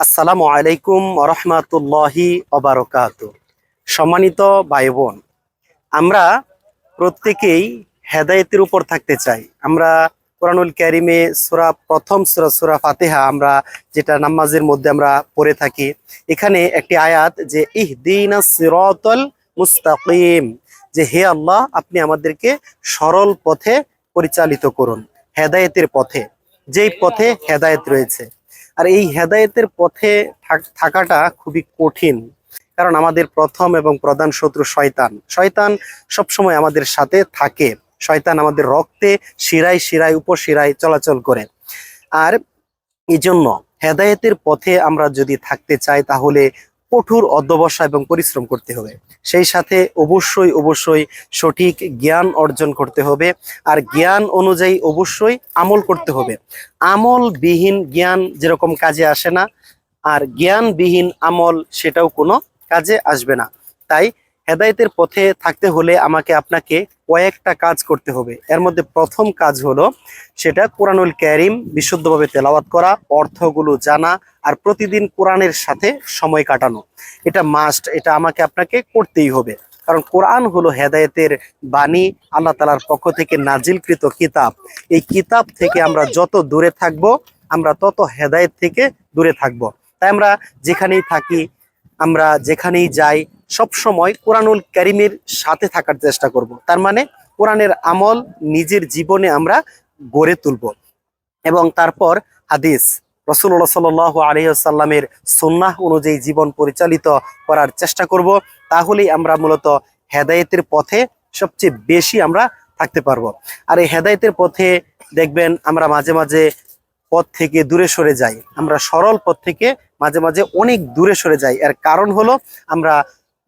আসসালামু আলাইকুম রহমাতুল্লাহি অবরকাত সম্মানিত ভাই বোন আমরা প্রত্যেকেই হেদায়েতের উপর থাকতে চাই। আমরা কোরআনুল ক্যারিমে সুরা, প্রথম সুরা সুরা ফাতেহা আমরা যেটা নামাজের মধ্যে আমরা পড়ে থাকি, এখানে একটি আয়াত যে, ইহদিনা সিরাতাল মুস্তাকিম যে, হে আল্লাহ, আপনি আমাদেরকে সরল পথে পরিচালিত করুন, হেদায়েতের পথে। যেই পথে হেদায়েত রয়েছে। আর এই হেদায়েতের পথে থাক- থাকাটা খুবই কঠিন। কারণ আমাদের প্রথম এবং প্রধান শত্রু শয়তান। শয়তান সবসময় আমাদের সাথে থাকে। শয়তান আমাদের রক্তে শিরায় শিরায় উপশিরায় চলাচল করে। আর এই জন্য হেদায়েতের পথে আমরা যদি থাকতে চাই, তাহলে কঠোর অধ্যবসা এবং পরিশ্রম করতে হবে। সেই সাথে অবশ্যই অবশ্যই সঠিক জ্ঞান অর্জন করতে হবে আর জ্ঞান অনুযায়ী অবশ্যই আমল করতে হবে। আমলবিহীন জ্ঞান যেরকম কাজে আসে না, আর জ্ঞানবিহীন আমল সেটাও কোনো কাজে আসবে না। তাই হেদায়েতের পথে থাকতে হলে আমাকে আপনাকে কয়েকটা কাজ করতে হবে। এর মধ্যে প্রথম কাজ হলো সেটা কোরআনুল ক্যারিম বিশুদ্ধভাবে তেলাওয়াত করা, অর্থগুলো জানা আর প্রতিদিন কোরআনের সাথে সময় কাটানো। এটা মাস্ট এটা আমাকে আপনাকে করতেই হবে। কারণ কোরআন হলো হেদায়েতের বাণী, আল্লাহ তালার পক্ষ থেকে নাজিলকৃত কিতাব। এই কিতাব থেকে আমরা যত দূরে থাকব, আমরা তত হেদায়েত থেকে দূরে থাকব। তাই আমরা যেখানেই থাকি আমরা যেখানেই যাই সব সময় কোরআনুল করিমের সাথে থাকার চেষ্টা করব। তার মানে কোরআনের আমল নিজের জীবনে আমরা গড়ে তুলব। এবং তারপর হাদিস রসুল্লাহ সাল আলহিসাল্লামের সন্ন্যাহ অনুযায়ী জীবন পরিচালিত করার চেষ্টা করব। তাহলেই আমরা মূলত হেদায়েতের পথে সবচেয়ে বেশি আমরা থাকতে পারব। আর এই হেদায়েতের পথে দেখবেন আমরা মাঝে মাঝে পথ থেকে দূরে সরে যাই। আমরা সরল পথ থেকে মাঝে মাঝে অনেক দূরে সরে যাই। এর কারণ হলো আমরা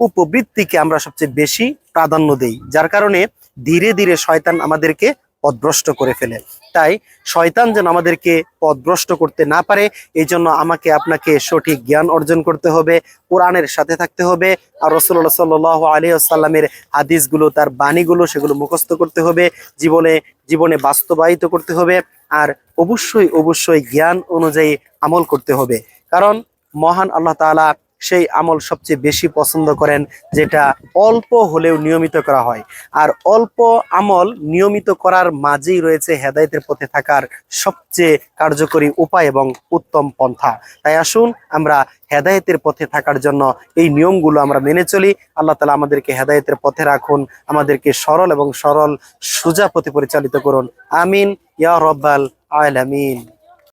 উপবৃত্তিকে আমরা সবচেয়ে বেশি প্রাধান্য দেই, যার কারণে ধীরে ধীরে শয়তান আমাদেরকে পথভ্রষ্ট করে ফেলে। তাই শয়তান যেন আমাদেরকে পথভ্রষ্ট করতে না পারে এই জন্য আমাকে আপনাকে সঠিক জ্ঞান অর্জন করতে হবে, কোরআনের সাথে থাকতে হবে, আর রসুল্লাহ সাল আলী আসাল্লামের হাদিসগুলো, তার বাণীগুলো সেগুলো মুখস্থ করতে হবে, জীবনে জীবনে বাস্তবায়িত করতে হবে, আর অবশ্যই অবশ্যই জ্ঞান অনুযায়ী আমল করতে হবে। কারণ মহান আল্লাহ তাআলা সেই আমল সবচেয়ে বেশি পছন্দ করেন, যেটা অল্প হলেও নিয়মিত করা হয়। আর অল্প আমল নিয়মিত করার মাঝেই রয়েছে হেদায়েতের পথে থাকার সবচেয়ে কার্যকরী উপায় এবং উত্তম পন্থা। তাই আসুন, আমরা হেদায়েতের পথে থাকার জন্য এই নিয়মগুলো আমরা মেনে চলি। আল্লাহ তালা আমাদেরকে হেদায়েতের পথে রাখুন, আমাদেরকে সরল এবং সরল সোজা পথে পরিচালিত করুন। আমিন, ইয়া রব্বাল আলামিন।